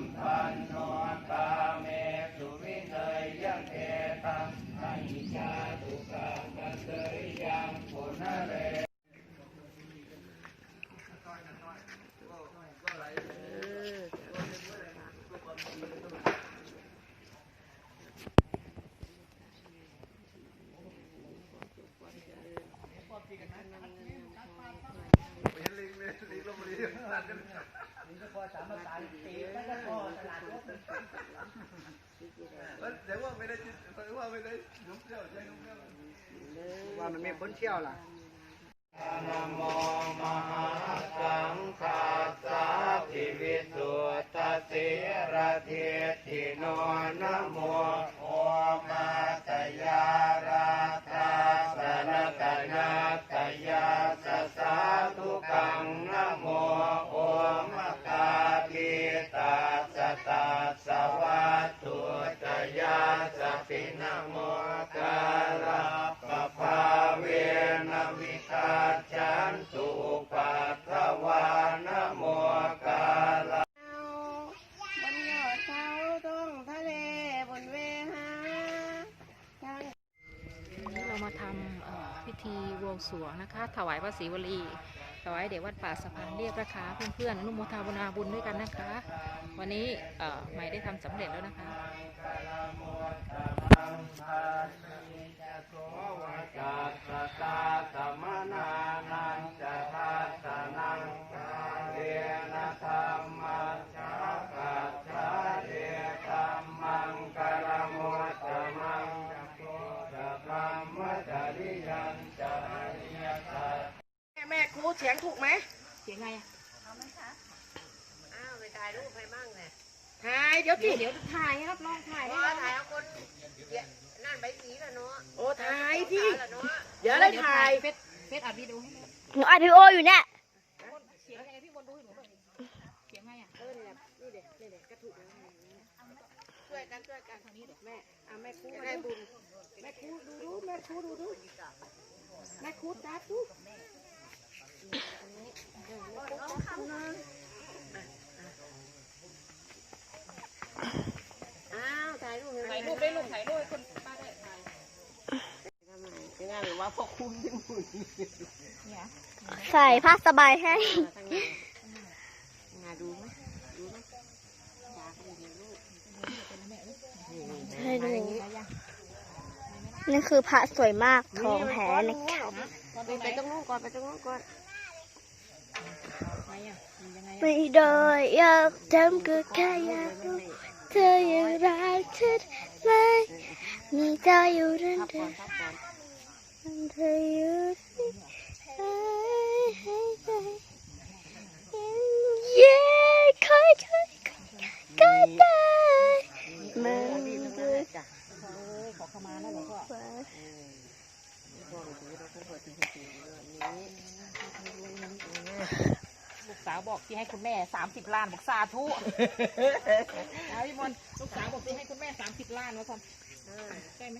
มปันโนตาเมสุวิเนยยังเอตังอัญจาตุกังกันเลยยังปุณเรามจงกันนะ ลิงลบบุรีตัดกันนี่ก็พอสามภาษาตีแล้วก็พอตลาดรถเลยแต่ว่าไม่ได้จิตแต่ว่าไม่ได้นุ่มเที่ยวใช่นุ่มเที่ยวว่ามันไม่พ้นเที่ยวล่ะนะโมมหาสังฆาสาธิวิสุทธสิระเทติโนนโม ยาสปินโมกาลาปภาเวนวิคาจันตุปัตถวานโมกาลาบนยอดเขาตรงทะเลบนเวหาวันนี้เรามาทำพิธีวงสวงนะคะ ถวายพระศรีวลี ถวายเดี๋ยวัดป่าสะพานเรียบราคาเพื่อนๆอนุโมทนาบุญด้วยกันนะคะ วันนี้ใหม่ได้ทำสำเร็จแล้วนะคะจัตตตา เสียงถูกไหมเสียงไงอะอ้าวไปถ่ายรูปให้มั่งเลยถ่ายเดี๋ยวสิเดี๋ยวถ่ายครับลองถ่ายเพให้ราะน้องถ่ายเอาคนเดี๋ยวนั่นใบสีแล้วเนาะโอ้ถ่ายที่ถ่ายแล้วเนาะเดี๋ยวได้ถ่ายเฟซเฟซอัดวิดีโอให้ด้วยหนูอัดวิดีโออยู่เนี่ยเสียงไงพี่บนดูให้หนูหน่อยเสียงไงอะเออเนี่ยนี่เด็กนี่เด็กก็ถูกแล้วช่วยกันช่วยกันทางนี้เด็กแม่อะแม่ครูได้บุญแม่ครูดูดูแม่ครูดูดูแม่ครูจับดู อ้าวถ่ายรูปถ่ายรูปได้ลูกถ่ายรูปให้คนป้าได้ถ่ายยังไงหรือว่าพวกคุณที่บุญเนี่ยใส่ผ้าสบายให้ทางนี้งาดูไหมดูไหมอยากดูในรูปให้ดูนี่คือพระสวยมากทองแท้นะคะไปไปตรงนู้นก่อนไปตรงนู้นก่อน ไม่ได้อยากจำก็แค่อยากรู้เธอยังรักฉันไหมมีเธออยู่นั่นเธออนพันเธออยู่ที่ให้ให้ใจเย้ค่อยค่อยก็ได้มันนี่ทั้งเกินั้นดจ้ะขอขมานะหลวงพ่อ พวกถือเราต้องเปิดถึงถึงนี้ลูกสาวบอกที่ให้คุณแม่สามสิบล้านบอกสาธุเอาพี่มนต์ลูกสาวบอกที่ให้คุณแม่สามสิบล้านวะท่านใช่ไหม